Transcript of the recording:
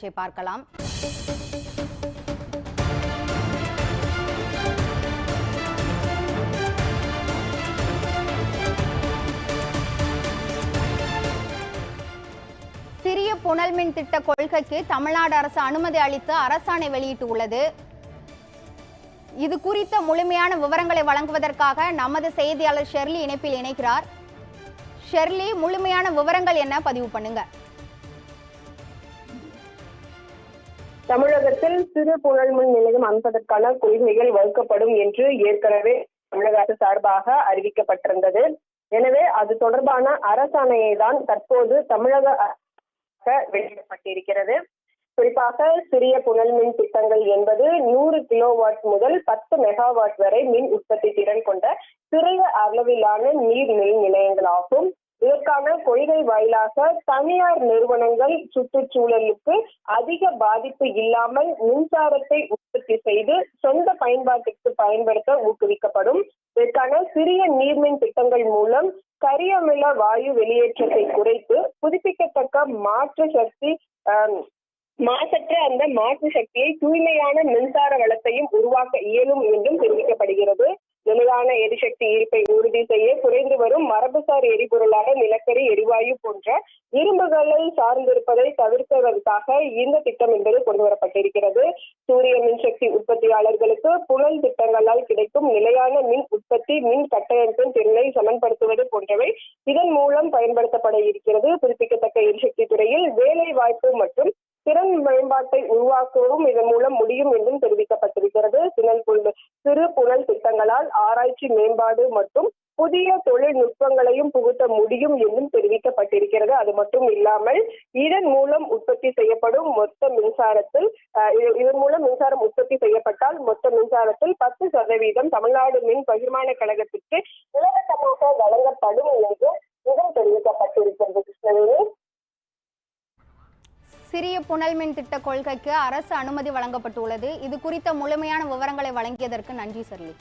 பார்க்கலாம். சிறிய புனல் மின் திட்ட கொள்கைக்கு தமிழ்நாடு அரசு அனுமதி அளித்து அரசாணை வெளியிட்டுள்ளது. இது குறித்த முழுமையான விவரங்களை வழங்குவதற்காக நமது செய்தியாளர் ஷெர்லி இணைப்பில் இணைக்கிறார். ஷெர்லி முழுமையான விவரங்கள் என்ன? பதிவு பண்ணுங்க. தமிழகத்தில் சிறு புனல் மின் நிலையம் அமைப்பதற்கான கொள்கைகள் வகுக்கப்படும் என்று ஏற்கனவே தமிழக அரசு சார்பாக அறிவிக்கப்பட்டிருந்தது. எனவே அது தொடர்பான அரசாணையை தான் தற்போது தமிழக வெளியிடப்பட்டிருக்கிறது. குறிப்பாக சிறிய புனல் மின் திட்டங்கள் என்பது நூறு கிலோவாட் முதல் பத்து மெகாவாட் வரை மின் உற்பத்தி திறன் கொண்ட சிறிய அளவிலான நீர் மின் நிலையங்களாகும். இதற்கான கொள்கை வாயிலாக தனியார் நிறுவனங்கள் சுற்றுச்சூழலுக்கு அதிக பாதிப்பு இல்லாமல் மின்சாரத்தை உற்பத்தி செய்து சொந்த பயன்பாட்டிற்கு பயன்படுத்த ஊக்குவிக்கப்படும். இதற்கான சிறிய நீர்மின் திட்டங்கள் மூலம் கரியமில வாயு வெளியேற்றத்தை குறைத்து புதுப்பிக்கத்தக்க மாற்று சக்தி மாசற்ற அந்த மாற்று சக்தியை தூய்மையான மின்சார வளத்தையும் உருவாக்க இயலும் என்றும் தெரிவிக்கப்படுகிறது. நிலையான எரிசக்தி இருப்பை உறுதி செய்ய குறைந்து வரும் மரபுசார் எரிபொருளான நிலக்கரி எரிவாயு போன்ற இரும்புகளை சார்ந்திருப்பதை தவிர்ப்பதற்காக இந்த திட்டம் என்பது கொண்டுவரப்பட்டிருக்கிறது. சூரிய மின்சக்தி உற்பத்தியாளர்களுக்கு புனல் திட்டங்களால் கிடைக்கும் நிலையான மின் உற்பத்தி மின் கட்டமைப்பின் திறனை சமன்படுத்துவது போன்றவை இதன் மூலம் பயன்படுத்தப்பட இருக்கிறது. புதுப்பிக்கத்தக்க எரிசக்தி துறையில் வேலை வாய்ப்பு மற்றும் திறன் மேம்பாட்டை உருவாக்கவும் இதன் மூலம் முடியும் என்றும் தெரிவிக்கப்பட்டிருக்கிறது. சினல் புல் சிறு புனல் திட்டங்களால் ஆராய்ச்சி மேம்பாடு மற்றும் புதிய தொழில்நுட்பங்களையும் புகுத்த முடியும் என்றும் தெரிவிக்கப்பட்டிருக்கிறது. அது மட்டும் இல்லாமல் இதன் மூலம் உற்பத்தி செய்யப்படும் மொத்த மின்சாரத்தில் இதன் மூலம் மின்சாரம் உற்பத்தி செய்யப்பட்டால் மொத்த மின்சாரத்தில் பத்து சதவீதம் தமிழ்நாடு மின் பகிர்மான கழகத்திற்கு இலவசமாக வழங்கப்படும் என்று இதன் தெரிவிக்கப்பட்டிருக்கிறது. கிருஷ்ணவேணி சிறிய புனல் மின் திட்ட கொள்கைக்கு அரசு அனுமதி வழங்கப்பட்டுள்ளது. இது குறித்த முழுமையான விவரங்களை வழங்கியதற்கு நன்றி சர்லி.